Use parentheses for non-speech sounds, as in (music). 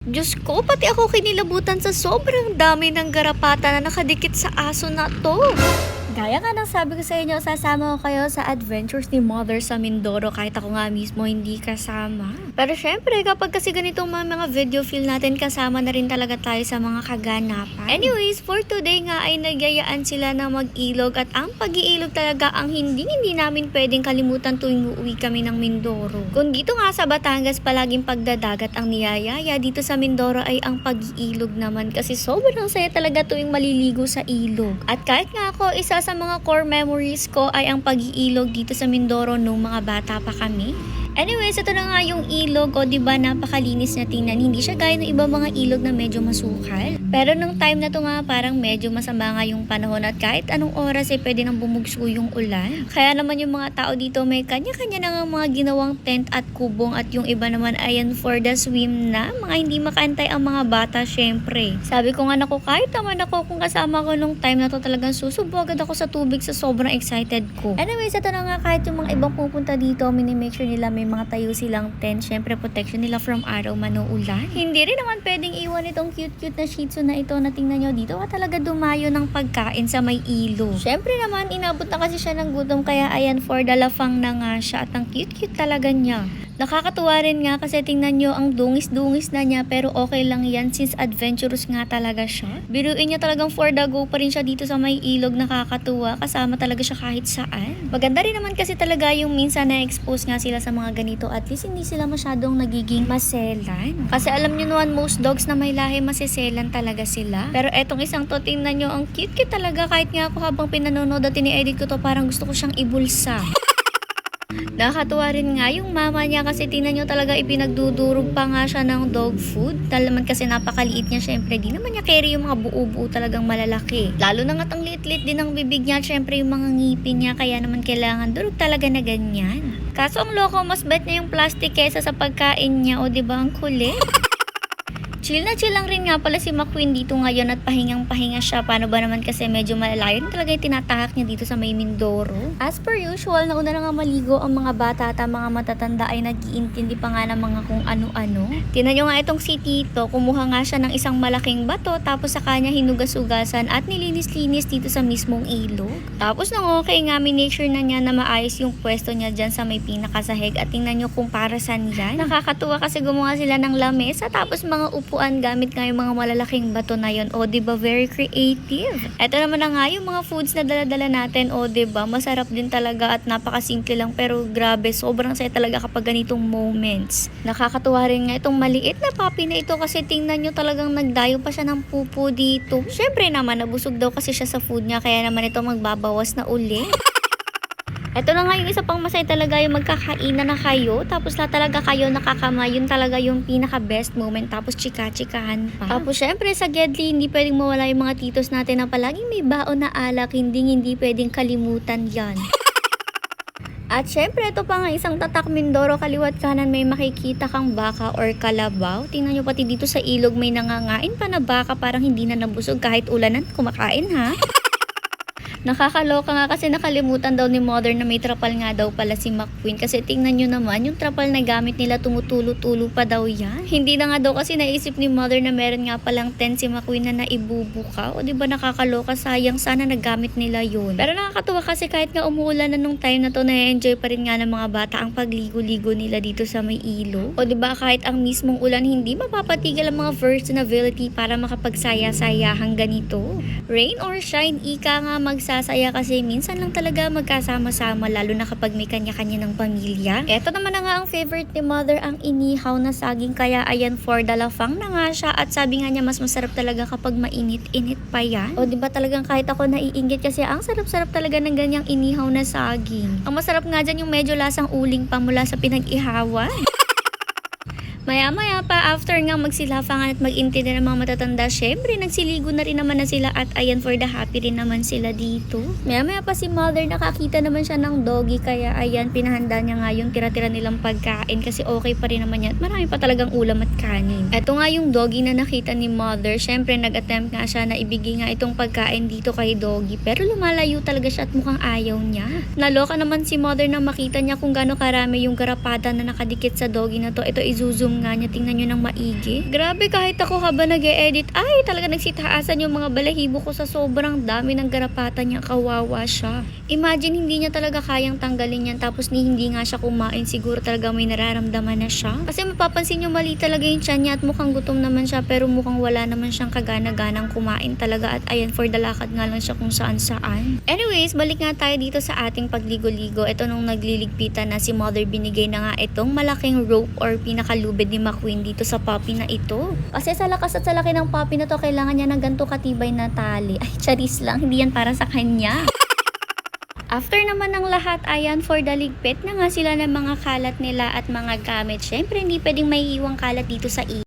Diyos ko, pati ako kinilabutan sa sobrang dami ng garapata na nakadikit sa aso na to. Gaya nga ng sabi ko sa inyo, sasama ko kayo sa adventures ni Mother sa Mindoro kahit ako nga mismo hindi kasama. Pero syempre, kapag kasi ganitong mga, mga video feel natin, kasama na rin talaga tayo sa mga kaganapan. Anyways, for today nga ay nagyayaan sila na mag-ilog at ang pag-iilog talaga ang hindi hindi namin pwedeng kalimutan tuwing uuwi kami ng Mindoro. Kung dito nga sa Batangas palaging pagdadagat ang niyayaya, dito sa Mindoro ay ang pag-iilog naman kasi sobrang saya talaga tuwing maliligo sa ilog. At kahit nga ako, isa sa mga core memories ko ay ang pag-iilog dito sa Mindoro nung mga bata pa kami. Anyways, ito na nga yung ilog o ba napakalinis na tingnan. Hindi siya gaya ng ibang mga ilog na medyo masukal. Pero nung time na to nga parang medyo masama nga yung panahon at kahit anong oras ay pwede nang bumugso yung ulan. Kaya naman yung mga tao dito may kanya-kanya na nga mga ginawang tent at kubong at yung iba naman ayan for the swim na. Mga hindi makaantay ang mga bata syempre. Sabi ko nga naku kahit naman ako kung kasama ko nung time na to talagang susubo agad ako sa tubig sa sobrang excited ko. Anyways, ito na nga kahit yung mga ibang pupunta dito, minimake sure nila may mga tayo silang tent. Syempre, protection nila from araw man o ulan. Hindi rin naman pwedeng iwan itong cute-cute na shih tzu na ito na tingnan nyo dito. Ka talaga dumayo ng pagkain sa may ilo. Syempre naman, inabot na kasi siya ng gutom kaya ayan for the lafang na nga siya at ang cute-cute talaga niya. Nakakatuwa rin nga kasi tingnan nyo ang dungis-dungis na niya pero okay lang yan since adventurous nga talaga siya. Biruin niya talagang for the go pa rin siya dito sa may ilog nakakatuwa kasama talaga siya kahit saan. Maganda rin naman kasi talaga yung minsan na-expose nga sila sa mga ganito at least hindi sila masyadong nagiging maselan. Kasi alam nyo naman most dogs na may lahi maseselan talaga sila. Pero etong isang to tingnan nyo ang cute-cute talaga kahit nga ako habang pinanonood at ini-edit ko to parang gusto ko siyang ibulsa. Nakakatuwa rin nga yung mama niya kasi tingnan nyo talaga ipinagdudurog pa nga siya ng dog food. Dahil naman kasi napakaliit niya syempre. Di naman niya carry yung mga buo-buo talagang malalaki. Lalo na nga ang liit-liit din ng bibig niya. Syempre yung mga ngipin niya kaya naman kailangan durog talaga na ganyan. Kaso ang loko mas bet niya yung plastic kesa sa pagkain niya. O di ba ang kulit? (laughs) Chill na chill lang rin nga pala si McQueen dito ngayon at pahingang pahinga siya. Paano ba naman kasi medyo malalayo rin talaga yung tinatahak niya dito sa may Mindoro. As per usual, nauna na nga maligo ang mga bata at ang mga matatanda ay nag-iintindi pa nga ng mga kung ano-ano. Tinan nyo nga itong si Tito, kumuha nga siya ng isang malaking bato tapos sa kanya hinugas-ugasan at nilinis-linis dito sa mismong ilog. Tapos nang okay nga, minake sure na niya na maayos yung pwesto niya dyan sa may pinakasahig at tingnan nyo kung para saan yan. Nakakatuwa kasi gumawa sila ng lamesa tapos mga upuan gamit nga yung mga malalaking bato na yon. O, di ba very creative? Ito naman na nga yung mga foods na dala-dala natin. O, di ba masarap din talaga at napakasimple lang pero grabe, sobrang saya talaga kapag ganitong moments. Nakakatuwa rin nga itong maliit na puppy na ito kasi tingnan nyo talagang nagdayo pa siya ng pupo dito. Syempre naman, nabusog daw kasi siya sa food niya kaya naman ito magbabawas na uli. Ito na nga yung isa pang masaya talaga yung magkakainan na kayo. Tapos na talaga kayo nakakama. Yun talaga yung pinaka best moment. Tapos chika-chikahan pa. Tapos syempre sa Gedli, hindi pwedeng mawala yung mga titos natin na palaging may baon na alak. Hindi hindi pwedeng kalimutan yan. (laughs) At syempre, ito pa nga isang tatak Mindoro, kaliwat kanan may makikita kang baka or kalabaw. Tingnan nyo pati dito sa ilog may nangangain pa na baka parang hindi na nabusog kahit ulanan kumakain ha. (laughs) Nakakaloka nga kasi nakalimutan daw ni mother na may trapal nga daw pala si McQueen kasi tingnan nyo naman yung trapal na gamit nila tumutulo-tulo pa daw yan. Hindi na nga daw kasi naisip ni mother na meron nga palang tent si McQueen na naibubuka o di ba nakakaloka sayang sana nagamit nila yun. Pero nakakatuwa kasi kahit nga umuulan na nung time na to na-enjoy pa rin nga ng mga bata ang pagligo-ligo nila dito sa may ilo. O di ba kahit ang mismong ulan hindi mapapatigil ang mga versatility para makapagsaya-sayahang ganito. Rain or shine, ika nga magsasaya kasi minsan lang talaga magkasama-sama lalo na kapag may kanya-kanya ng pamilya. Eto naman na nga ang favorite ni mother, ang inihaw na saging kaya ayan for the lafang na nga siya at sabi nga niya mas masarap talaga kapag mainit-init pa yan. O di ba talagang kahit ako naiinggit kasi ang sarap-sarap talaga ng ganyang inihaw na saging. Ang masarap nga dyan yung medyo lasang uling pa mula sa pinag-ihawan. Maya-maya pa, after nga magsilafangan at mag-intindi ng mga matatanda, syempre nagsiligo na rin naman na sila at ayan for the happy rin naman sila dito. Maya-maya pa si mother, nakakita naman siya ng doggy kaya ayan, pinahanda niya nga yung tira-tira nilang pagkain kasi okay pa rin naman yan marami pa talagang ulam at kanin. Ito nga yung doggy na nakita ni mother, syempre nag-attempt nga siya na ibigay nga itong pagkain dito kay doggy pero lumalayo talaga siya at mukhang ayaw niya. Naloka naman si mother na makita niya kung gaano karami yung garapada na nakadikit sa doggy na to. Ito pinagdaanan nga niya. Tingnan nyo ng maigi. Grabe kahit ako habang nag edit ay talaga nagsitaasan yung mga balahibo ko sa sobrang dami ng garapatan niya. Kawawa siya. Imagine hindi niya talaga kayang tanggalin yan tapos ni hindi nga siya kumain. Siguro talaga may nararamdaman na siya. Kasi mapapansin nyo mali talaga yung tiyan niya at mukhang gutom naman siya pero mukhang wala naman siyang kagana-ganang kumain talaga at ayan for the lakad nga lang siya kung saan saan. Anyways, balik nga tayo dito sa ating pagligo-ligo. Ito nung nagliligpitan na si mother binigay na nga itong malaking rope or pinakalubid ni McQueen dito sa puppy na ito. Kasi sa lakas at sa laki ng puppy na to, kailangan niya ng ganito katibay na tali. Ay, charis lang, hindi yan para sa kanya. (laughs) After naman ng lahat, ayan, for the ligpit na nga sila ng mga kalat nila at mga gamit. Syempre, hindi pwedeng may iwang kalat dito sa